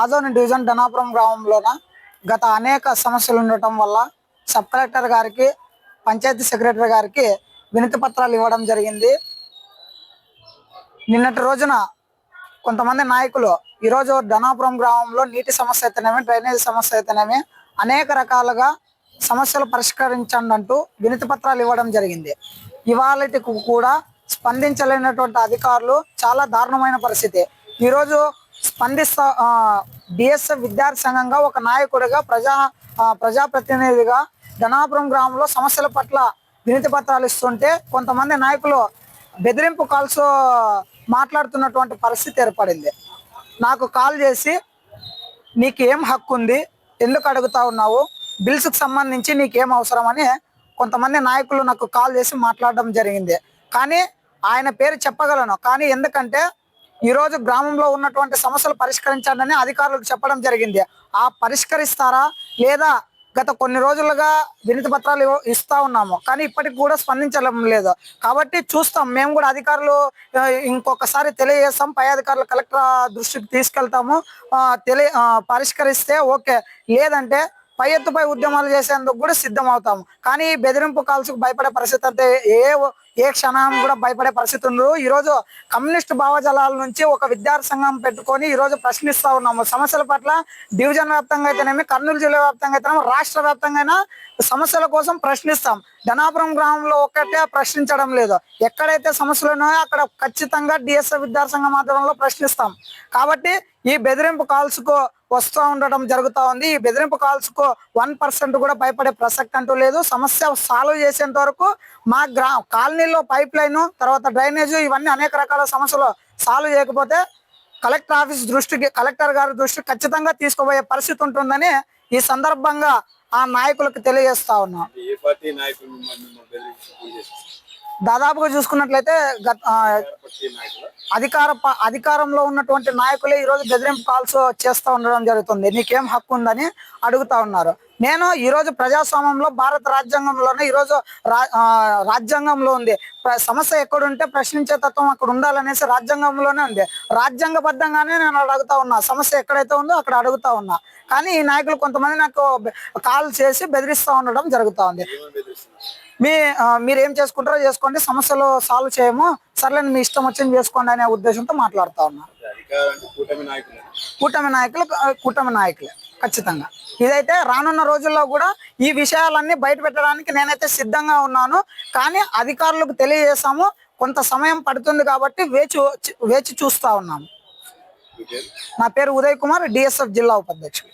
Adoni division Dhanapuram గ్రామంలోన గత అనేక సమస్యలు ఉండటం వల్ల సబ్ కలెక్టర్ గారికి పంచాయతీ సెక్రటరీ గారికి వినతి పత్రాలు ఇవ్వడం జరిగింది. నిన్నటి రోజున కొంతమంది నాయకులు ఈరోజు ధనాపురం గ్రామంలో నీటి సమస్య అయితేనేమి డ్రైనేజ్ సమస్య అయితేనేమి అనేక రకాలుగా సమస్యలు పరిష్కరించండి అంటూ వినతి పత్రాలు ఇవ్వడం జరిగింది. ఇవాళకి కూడా స్పందించలేనటువంటి అధికారులు చాలా దారుణమైన పరిస్థితి. ఈరోజు స్పందిస్తా డిఎస్ఎఫ్ విద్యార్థి సంఘంగా ఒక నాయకుడిగా ప్రజా ప్రజాప్రతినిధిగా ధనాపురం గ్రామంలో సమస్యల పట్ల వినతి పత్రాలు ఇస్తుంటే కొంతమంది నాయకులు బెదిరింపు కాల్స్ మాట్లాడుతున్నటువంటి పరిస్థితి ఏర్పడింది. నాకు కాల్ చేసి నీకు ఏం హక్కు ఉంది? ఎందుకు అడుగుతా ఉన్నావు? బిల్స్కి సంబంధించి నీకేం అవసరం? అని కొంతమంది నాయకులు నాకు కాల్ చేసి మాట్లాడడం జరిగింది. కానీ ఆయన పేరు చెప్పగలను. కానీ ఎందుకంటే ఈరోజు గ్రామంలో ఉన్నటువంటి సమస్యలు పరిష్కరించాలని అధికారులకు చెప్పడం జరిగింది. ఆ పరిష్కరిస్తారా? లేదా గత కొన్ని రోజులుగా వినతి పత్రాలు ఇస్తా ఉన్నాము. కానీ ఇప్పటికి కూడా స్పందించడం లేదు. కాబట్టి చూస్తాం. మేము కూడా అధికారులు ఇంకొకసారి తెలియజేస్తాం. పై అధికారులు కలెక్టర్ దృష్టికి తీసుకెళ్తాము. తెలియ పరిష్కరిస్తే ఓకే. లేదంటే పై ఎత్తుపై ఉద్యమాలు చేసేందుకు కూడా సిద్ధం అవుతాము కానీ ఈ బెదిరింపు కాల్స్ భయపడే పరిస్థితి అంటే ఏ ఏ క్షణం కూడా భయపడే పరిస్థితి ఉండదు. ఈరోజు కమ్యూనిస్ట్ భావజాలాల నుంచి ఒక విద్యార్థి సంఘం పెట్టుకొని ఈరోజు ప్రశ్నిస్తూ ప్రశ్నిస్తా ఉన్నాము. సమస్యల పట్ల డివిజన్ వ్యాప్తంగా అయితేనేమి కర్నూలు జిల్లా వ్యాప్తంగా అయితేనేమి రాష్ట్ర వ్యాప్తంగా అయినా సమస్యల కోసం ప్రశ్నిస్తాం. ధనాపురం గ్రామంలో ఒక్కటే ప్రశ్నించడం లేదు. ఎక్కడైతే సమస్యలు ఉన్నాయో అక్కడ ఖచ్చితంగా డిఎస్ఎఫ్ విద్యాసంఘం సంఘం ఆధ్వర్యంలో ప్రశ్నిస్తాం. కాబట్టి ఈ బెదిరింపు కాల్స్కు వస్తూ ఉండడం జరుగుతూ ఉంది. ఈ బెదిరింపు కాల్స్కు వన్ పర్సెంట్ కూడా భయపడే ప్రసక్తి అంటూ లేదు. సమస్య సాల్వ్ చేసేంత వరకు మా గ్రా కాలనీలో పైప్ లైన్ తర్వాత డ్రైనేజ్ ఇవన్నీ అనేక రకాల సమస్యలు సాల్వ్ చేయకపోతే కలెక్టర్ ఆఫీస్ దృష్టికి కలెక్టర్ గారి దృష్టికి ఖచ్చితంగా తీసుకుపోయే పరిస్థితి ఉంటుందని ఈ సందర్భంగా ఆ నాయకులకు తెలియజేస్తా ఉన్నాం? దాదాపుగా చూసుకున్నట్లయితే అధికార అధికారంలో ఉన్నటువంటి నాయకులే ఈ రోజు బెదిరింపు కాల్స్ చేస్తూ ఉండడం జరుగుతుంది. నీకేం హక్కు ఉందని అడుగుతా ఉన్నారు. నేను ఈ రోజు ప్రజాస్వామ్యంలో భారత రాజ్యాంగంలోనే ఈ రోజు రా- ఆ, రాజ్యాంగంలో ఉంది. సమస్య ఎక్కడుంటే ప్రశ్నించే తత్వం అక్కడ ఉండాలనేసి రాజ్యాంగంలోనే ఉంది. రాజ్యాంగబద్ధంగానే నేను అడుగుతా ఉన్నా. సమస్య ఎక్కడైతే ఉందో అక్కడ అడుగుతా ఉన్నా. కానీ ఈ నాయకులు కొంతమంది నాకు కాల్ చేసి బెదిరిస్తా ఉండడం జరుగుతా ఉంది. మీ మీరు ఏం చేసుకుంటారో చేసుకోండి. సమస్యలు సాల్వ్ చేయము. సర్లేని మీ ఇష్టం వచ్చింది చేసుకోండి అనే ఉద్దేశంతో మాట్లాడుతా ఉన్నా. కూటమి నాయకులు. కూటమి నాయకులే. ఖచ్చితంగా. ఇదైతే రానున్న రోజుల్లో కూడా ఈ విషయాలన్నీ బయట పెట్టడానికి నేనైతే సిద్ధంగా ఉన్నాను. కానీ అధికారులకు తెలియజేస్తాము కొంత సమయం పడుతుంది కాబట్టి వేచి వేచి చూస్తా ఉన్నాము. నా పేరు ఉదయ్ కుమార్ డిఎస్ఎఫ్ జిల్లా ఉపాధ్యక్షుడు.